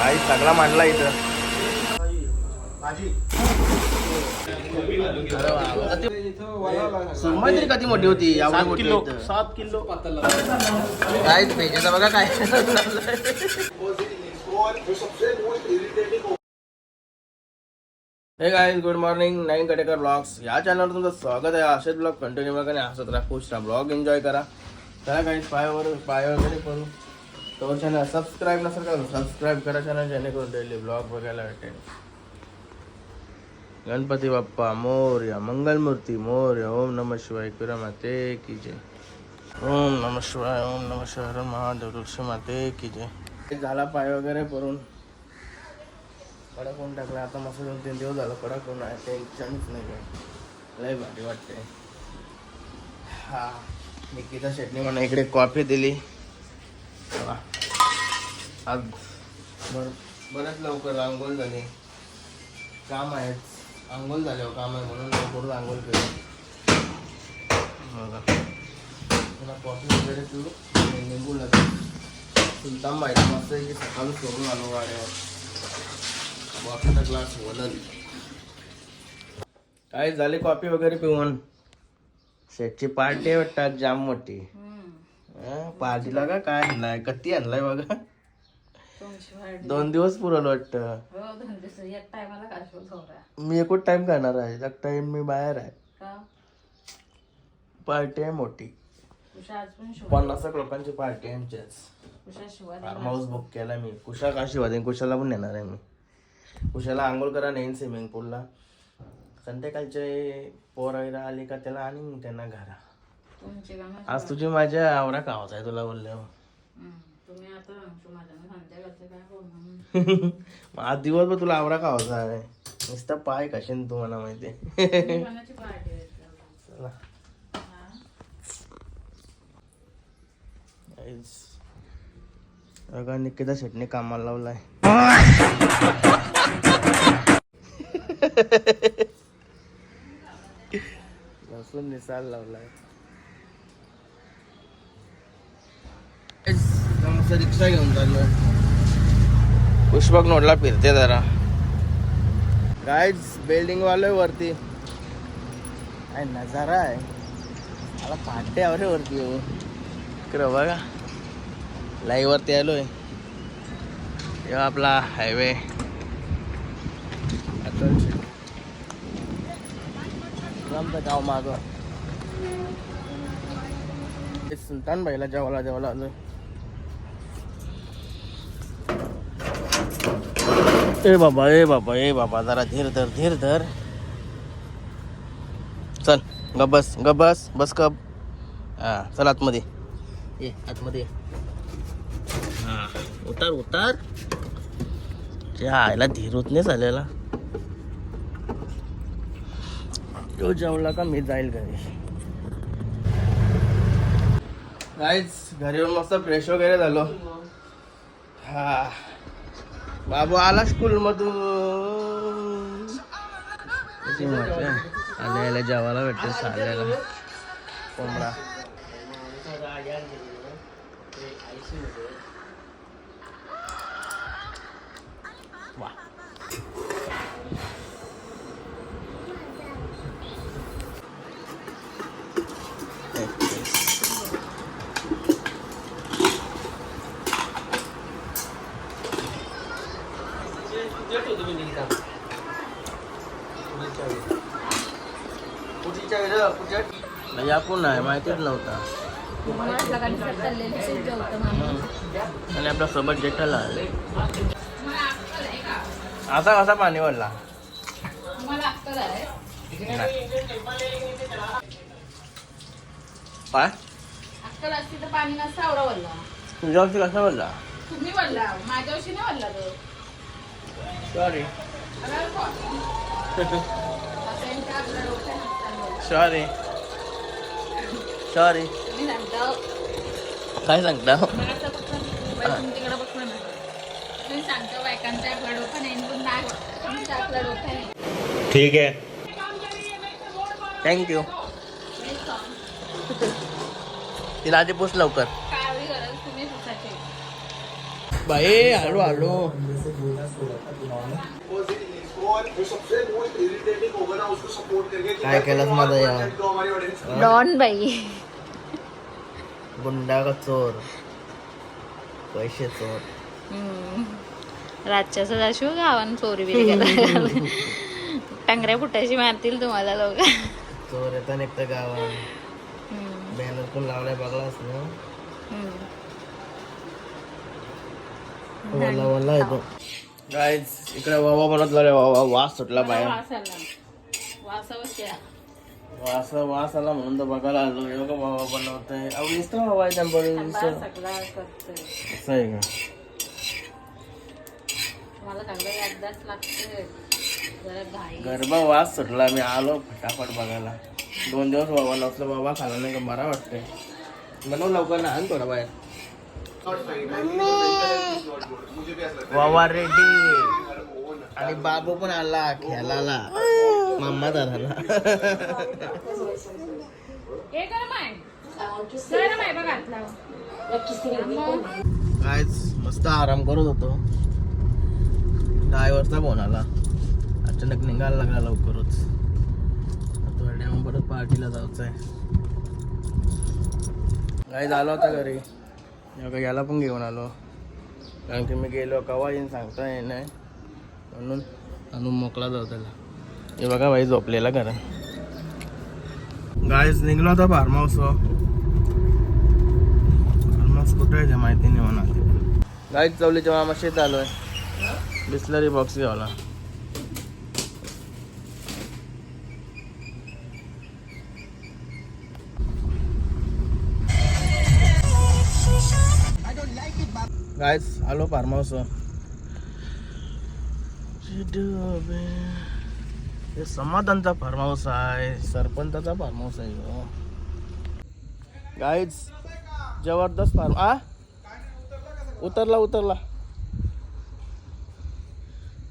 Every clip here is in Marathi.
काही सगळा मांडला इथं. सुरमई कधी मोठी होती? किलो. सात किलो. बघा काय हे गाईज गुड मॉर्निंग नाईन कटेकर ब्लॉग्स या चॅनलवर तुमचं स्वागत आहे. असेच ब्लॉग कंटिन्यू बघा आणि हसत राहा. खुश राहा. ब्लॉग एन्जॉय करा. चला काही पायावर पाय वगैरे करू तो चॅनल सबस्क्राईब नसेल का सबस्क्राईब करा चॅनल जेणेकरून डेली ब्लॉग बघायला भेटेल. गणपती बाप्पा मोर्या मंगलमूर्ती मोर्या ओम नम शिवाय कुरा माते की जय. ओम नम शिवाय ओम नम शिवाय महादेव वृक्ष माते की जय. झाला पाय वगैरे करून कडक होऊन टाकला आता मस्त दोन तीन दिवस झालं कडक होऊन आहे टेन्शनच नाही काय लय भारी वाटते हा निकिता शेटणी म्हणा इकडे कॉफी दिली. वा. आज बर बरंच लवकर आंघोळ झाली. काम आहेत. आंघोळ झाल्यावर काम आहे म्हणून लवकर आंघोळ केली. बघा. तुला कॉफी वगैरे पिऊ निघू लागेल. सुलतान बाहेर मस्त आहे की सकाळी सोडून आलो गाड्यावर. कॉफीचा ग्लास वलल काय झाले कॉफी वगैरे पिऊन? शेटची पार्टी आहे वाटतं आज जाम मोठी. हं, पार्टीला का काय आणलाय? कत्ती आणलाय बघा. दोन दिवस पुरल वाटतं. मी एकूच टाइम करणार आहे. एक टाइम मी बाहेर आहे. पार्टी आहे मोठी. पन्नास एक लोकांची पार्टी आहे आमच्याच. फार्म हाऊस बुक केला मी. कुशा का शिवाजी? कुशाला पण नेणार आहे मी. कुशाला आंघोळ करा नेईन स्विमिंग पूलला संध्याकाळचे पोर वगैरे आली का त्याला आणि त्यांना घरा. आज तुझी माझ्या आवरा कावाच आहे तुला बोलल्यावर. मग आज दिवसभर तुला आवरा कावाचा आहे. नुसतं पाय कशीन तू मला माहिती आहे. चला. Guys, बघा निकिता शेटने कामाला लावलाय. लसूण निसाल लावलाय Guys, मस्त रिक्षा घेऊन चाललोय. पुष्पक नोडला फिरते जरा. गाईड्स बिल्डिंग वाले वरती. काय नजारा आहे. मला पाट्या वरे वरती येऊ. इकडं बघा. लाईव्ह वरती आलोय. तेव्हा आपला हायवे गाव माग. सुलतान बाईला जेवायला जेवायला आलोय. ए बाबा ए बाबा ए बाबा जरा धीर धर धीर धर. चल ग बस ग बस बस कब हां चल आतमध्ये. ये आतमध्ये. हां उतार उतार. त्या आईला धीर होत नाही झालेला. तो जेवला का मी जाईल घरी. काहीच घरी येऊन मस्त फ्रेश वगैरे झालो. हा. बाबू आला स्कूल मधून आल्या जेवायला भेटते साल्याला कोंबडा वा आपण नाही माहितीच नव्हता. आणि आपल्यासोबत जेठाला आले असा कसा पाणी वळला काय अक्कल असती तर पाणी नसतं आवडा वल्ला तुझ्या वर्षी कसा वळला तुम्ही वल्ला माझ्या वर्षी नाही तो सॉरी आहे. सॉरी सॉरी तुम्ही सांगता. काय सांगता? मला असं फक्त बाई तुमच्याकडे बघलं ना तुम्ही सांगता बायकांचा आपला डोका नाही पण नाही तुमचा आपला डोका नाही. ठीक है थँक्यू मी सांग. तिला आधी पोच लवकर. काय एवढी गरज तुम्ही सुसाची बाई हळू हळू. काय केलंस माझा या डॉन बाई गुंडा का चोर। पैसे चोर. रातच्या सदाशिव गावान चोरी बिरी केला. टांगऱ्या फुटायची मारतील तुम्हाला लोक. चोर येता निघतं गावात बॅनर पण लावलाय बघलास ना? वल्ला वल्ला येतो. गाईज इकडे वावा बनत लागले वावा. वास सुटला बाहेर. वास वास आला म्हणून तर बघायला आलो. बघा वावा बनवतोय. अहो नुसतं वावा आहे त्यामध्ये नुसतं असं आहे का? मला चांगलं याददाच लागते जरा घाई गरबा वास सुटला. मी आलो फटाफट बघायला. दोन दिवस वावा नसलं बाबा खाला नाही का? बरा वाटतंय. बनव लवकर ना आण थोडा बाहेर. वावा रेडी. आणि बाबू पण आला खेळायला. मम्मा आतला. कायच मस्त आराम करत होतो. ड्रायव्हरचा फोन आला. अचानक निघायला लागला लवकरच. थोड्या परत पार्टीला जायचं आहे काय झालं होता घरी. या याला पण घेऊन आलो. कारण की मी गेलो कवा येईन सांगता येणार म्हणून आणून मोकळा जाऊ त्याला. हे बघा बाई झोपलेला कारण गायच निघलो होता फार्म हाऊस फार्म हाऊस कुठे आहे माहिती नाही म्हणा. गाईच चवलीच्या मामा शेत आलोय. बिस्लरी बॉक्स घ्यावला. गायच आलो फार्म हाऊस हे समाधानचा फार्म हाऊस आहे सरपंचाचा फार्म हाऊस आहे हो. गाईज जबरदस्त फार्म आ? उतरला उतरला.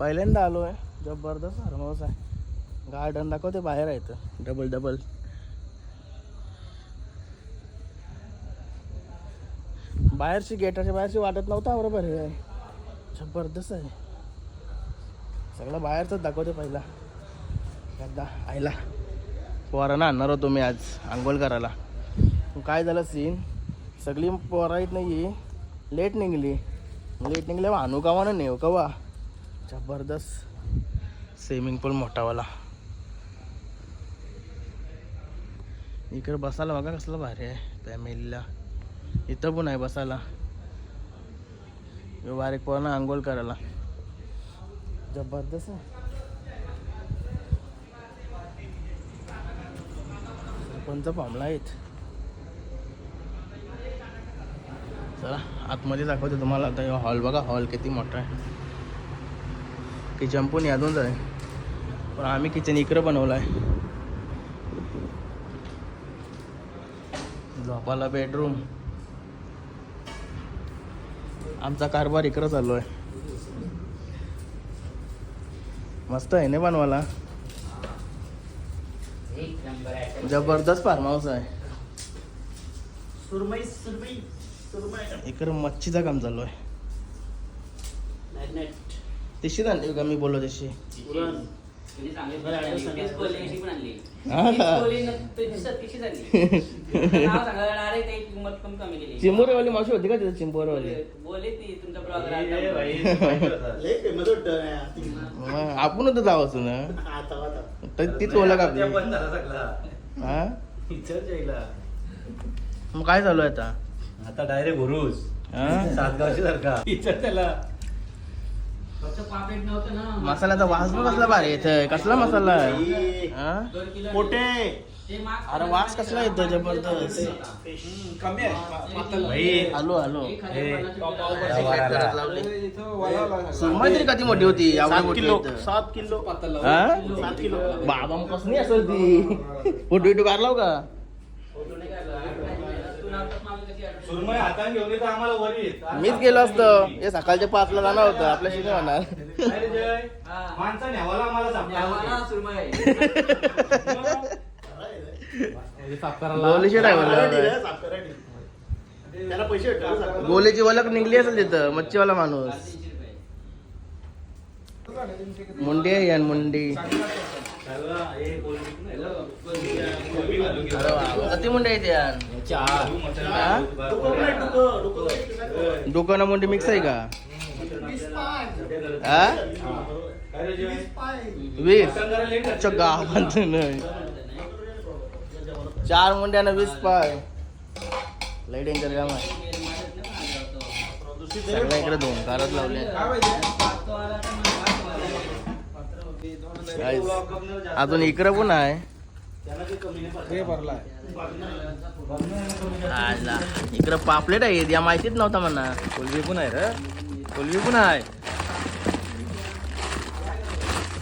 पहिल्यांदा आलो आहे जबरदस्त फार्म हाऊस आहे गार्डन दाखवते बाहेर आहे इथं. डबल डबल बाहेरची गेटाच्या बाहेरची वाटत नव्हता बरोबर हे जबरदस्त आहे. सगळं बाहेरच दाखवते पहिला. एकदा आईला. पोरांना आणणार होतो मी आज आंघोळ करायला. मग काय झालं सीन सगळी पोरा येत नाही लेट निघली लेट निघले. आणू कवा ना नेऊ कवा जबरदस्त. स्विमिंग पूल मोठावाला. इकडे बसायला बघा कसलं भारी आहे. फॅमिलीला इथं पण आहे बसायला. बारीक पोरांना आंघोळ करायला. जबरदस्त. सरपंच पामला आहेत? चला आतमध्ये दाखवते तुम्हाला. आता हॉल बघा हॉल किती मोठा आहे. किचन पण यादूनच आहे. पण आम्ही किचन इकडं बनवलं आहे. झोपाला बेडरूम आमचा कारभार इकडं चालू आहे. मस्त आहे ना बनवायला? जबरदस्त फार्म हाऊस आहे इकडं मच्छीचं काम चालू आहे. तशी आणली का मी बोललो तशी? हा? चिंबोरेवाली मावशी होती का तिथं चिंबोरेवाली? मग आपण होतं जावं ना तर तीच ओळख आपली. हा? मग काय चालू आहे आता? आता डायरेक्ट गुरुज? सातगावची सारखा. त्याला मसाल्याचा वास बघ कसला भारी येतोय? कसला मसाला? आहे हा? अरे वास कसला येतो जबरदस्त. भाई आलो आलो. हे सुरमई तरी कधी मोठी होती? किलो. सात किलो. हा? सात किलो. बाबा मग कसं नाही असेल ती फोटो बिटो काढलाव का? सुरमई हाताने घेऊन येतो आम्हाला वरी मीच गेलो असतो. हे सकाळच्या पाचला जाणार होतं. आपल्या शिकून होणार. काय रे जय? माणसं न्यावाला आम्हाला गोलीची ड्रायव्हर त्याला पैसे भेटतात गोलीची ओळख निघली असेल तिथं मच्छीवाला माणूस. मुंडी आहे यार मुंडी. अरे वा किती मुंडी आहेत चार हा? दुकाना मिक्स आहे का? वीस? गावात नाही. चार मुंड्यानं वीस पाय. लय डेंजर काम आहे. सगळ्या इकडे दोन कारच लावले. अजून इकडं पण आहे. आला. इकडं पापलेट आहे या माहितीच नव्हता म्हणा. कोलबी पण आहे रे. कोलबी पण आहे.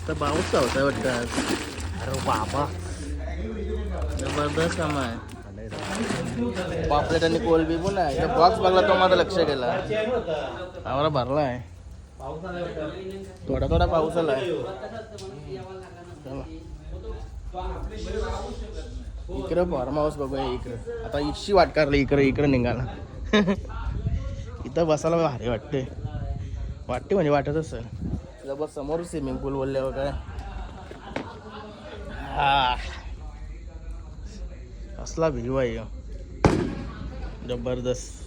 तर पाऊस होता वाटतं. अरे बाबा. जबरदस्त काम आहे. पापलेट आणि कोलबी पण आहे. बॉक्स बघला तो माझा लक्ष गेला. आम्हाला भरला आहे. थोडा थोडा पाऊस आला इकडं फार्म हाऊस बघूया इकडं. आता इशी वाट काढली इकडं इकडं निघाला. इथं बसायला भारी वाटते वाटते म्हणजे वाटत असेल. तिथं बस समोर स्विमिंग पूल बोलल्यावर काय हा. असला व्ह्यू आहे जबरदस्त.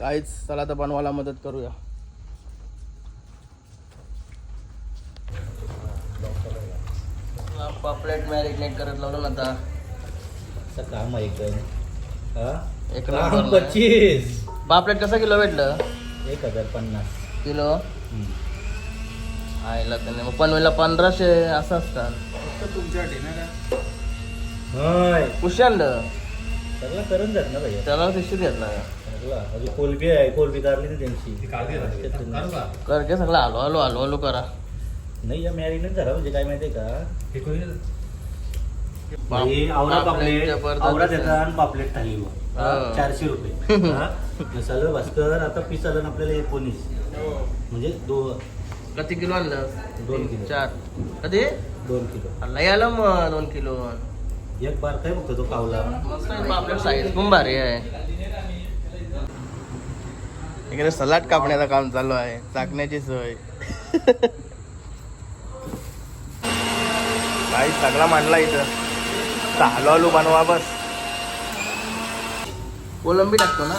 गाईच चला तर बनवायला मदत करूया. पापलेट मॅरिनेट करत लावलं ना आता. असं काम आहे एकदम हा? एक काम पच्चीस. पापलेट कसं किलो भेटलं? एक हजार पन्नास. किलो. आयला त्याने मग पनवेलला पंधराशे असं असतात होय. कुशी आणलं सगळं करून जात ना भैया. त्याला शिस्तीत घेतला का? सगळं. अजून कोलबी आहे कोलबी काढली ना त्यांची. कर घे सगळं आलो आलो आलो आलो करा. नाही या मॅरिनेट झाला म्हणजे काय माहितीये का? बाप- हे आवरा पापलेट पापलेट जबरदस्त आवरा आहे. देतात आणि पापलेट थाली वर. हा, हा. चारशे रुपये. हा. मसाला भास्कर आता पीस आलं ना आपल्याला एकोणीस. म्हणजे दो किती किलो आणलं? दोन किलो. चार. कधी? दोन किलो. मग दोन किलो. एक बार काय बघतो तो कावला. मस्त आहे पापलेट साईज पण भारी आहे. इकडे सलाड कापण्याचं काम चालू आहे. चाकण्याची सोय. काही सगळा मांडला इथं. चालू आलू बनवा बस. कोलंबी टाकतो ना?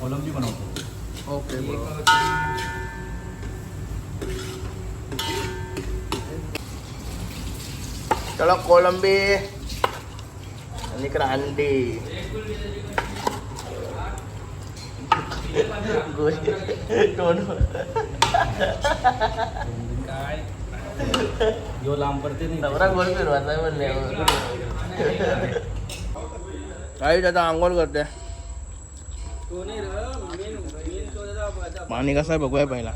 कोलंबी बनवतो ओके चलो कोलंबी. आणि इकडं अंडी. गोष्टी- तोंड यो लांब पडते नाही. नवरा गोल फिरवायचा काही आता आंघोळ करते. पाणी कसं आहे बघूया पहिला.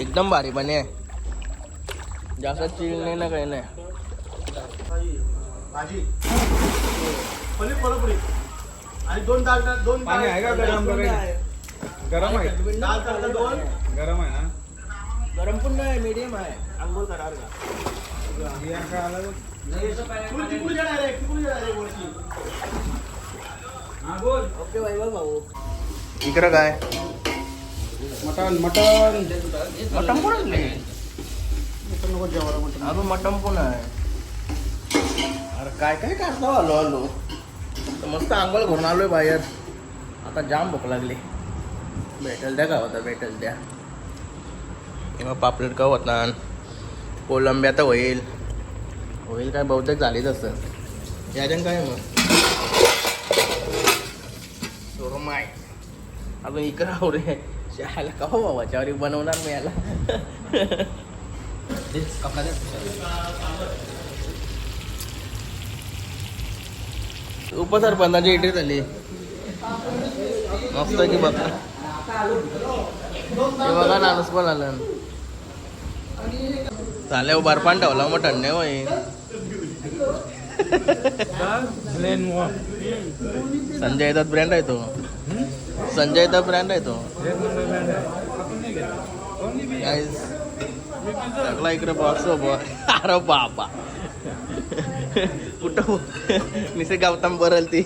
एकदम भारी पाणी आहे. जास्त चिल नाही ना काही नाही. आणि दोन दाल दोन पाणी आहे का गरम आहे. दाल तडका दोन. गरम आहे ना गरम पण नाही मीडियम आहे. आंघोळ करा का हे आलं बघ. इकडं काय? मटन मटन मटण पण मटन नको जेवायला मटन अजून मटण पण आहे. अरे काय काय काढता आलो आलो मस्त आंघोळ घरून आलोय बाहेर. आता जाम भूक लागली. भेटेल द्या का होता भेटेल द्या. किंवा पापलेट का होता कोलंबी आता होईल. होईल काय बहुतेक झालीच असं याच्यान काय मग? सुरमाय. अजून इकडं आवरे शहाला का हो बाबाच्यावर बनवणार मी याला. उपसरपंचाची एंट्री झाली. मस्त की बघ हे बघा माणूस पण आलं. चालेल बर्फान ठेवला मग थंडे होईल. संजय दत्त ब्रँड आहे तो. संजय दत्त ब्रँड आहे तो. Guys, सगळा इकडे बॉक्स अरे बाबा. कुठं निसे गावताम बरल ती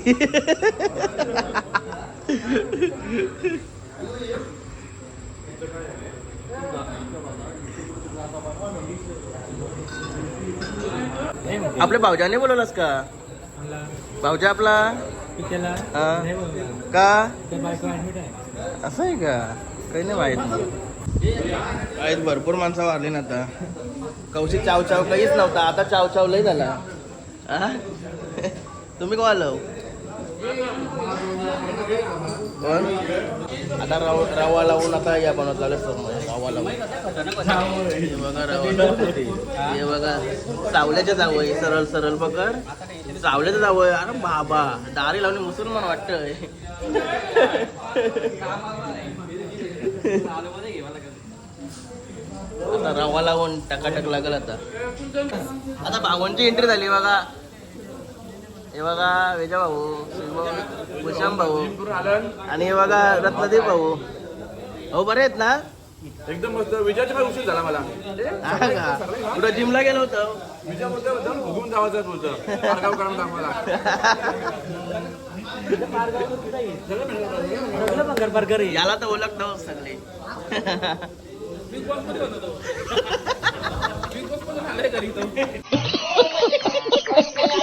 आपल्या भाऊजाने बोलवलास का? भाऊजा आपला? हा? का? असं आहे का? काही नाही माहीत. आहेत भरपूर माणसं वारली ना आता. कौशी चाव चाव काहीच नव्हता. आता चाव चाव लय झाला. हा? तुम्ही कोण आलो? आता रवा रवा लावून आता या बनवत झालं सर रवा लावून हे बघा रवा. हे बघा. सावल्याच्या जावं सरळ सरळ पकड. चावल्याचं जावं अरे बाबा. दारी लावणे मुसलमान वाटतंय. आता रवा लावून टकाटक लागल आता. आता भावांची एंट्री झाली बघा. हे बघा वेजा भाऊ भूषण भाऊ. आणि हे बघा रत्नदेव भाऊ. हो बरे आहेत ना? एकदम मस्त. विजयाचा काय उशीर झाला मला. कुठं जिमला गेलो होतो? विजय बोलतो एकदम भुगून जावायचं बोलतं पारगाव करून दाखवायला. याला तर ओळखतो सगळे.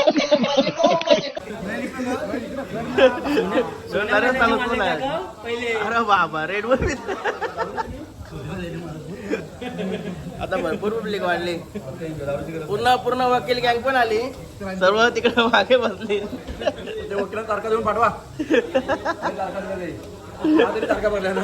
अरे ना अरे बाबा रेड वर आता भरपूर पब्लिक वाढली. पूर्ण पूर्ण वकील गँग पण आली. सर्व तिकडे मागे बसली. ते वकिला तारखा देऊन पाठवा. तरी तारखा भरल्या ना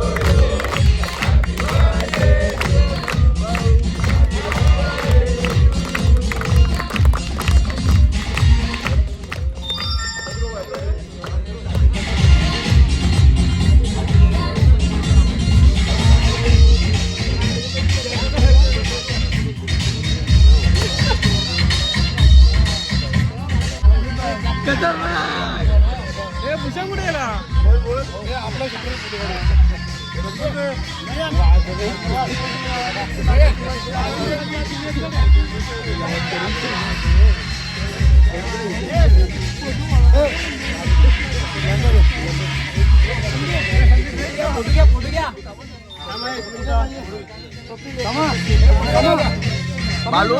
বালু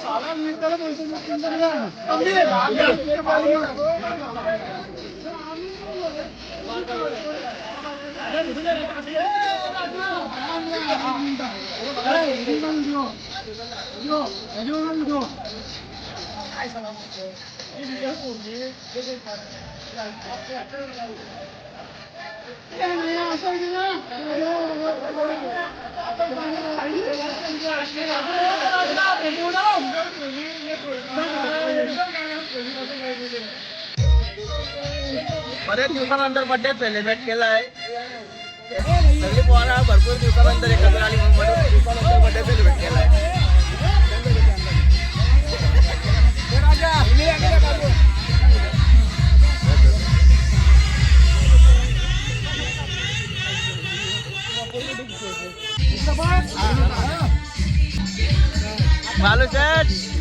সালাম নিতে বলতে 나중에나중에나중에나중 에. बऱ्याच दिवसानंतर बर्थडे सेलिब्रेट केला आहे सगळी पोरा भरपूर दिवसानंतर एकत्र आली म्हणून बऱ्याच दिवसानंतर बड्डे सेलिब्रेट केला आहे Malu, चट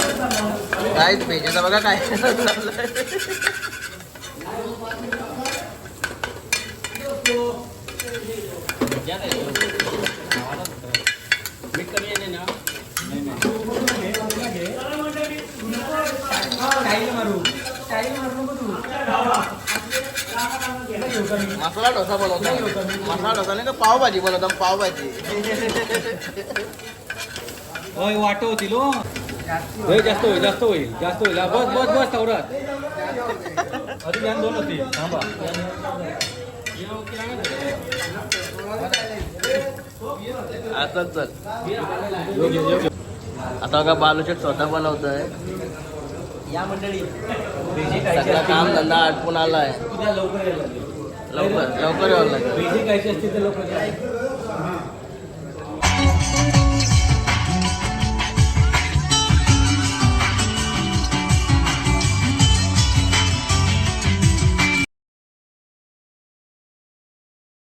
काय भेजायचं बघा काय मसाला डोसा बनवता मसाला डोसा नाही का पावभाजी बनवता पावभाजी. होय वाटव होती लो हे जास्त होईल जास्त होईल जास्त होईल. बस बस बस तवरात अरे ध्यान दोन होती. थांबा. आता चल. आता बघा बालूशेट स्वतः बनवतोय या मंडळी. सगळा काम धंदा आटपून आलाय. लवकर लवकर लवकर यावं लागेल.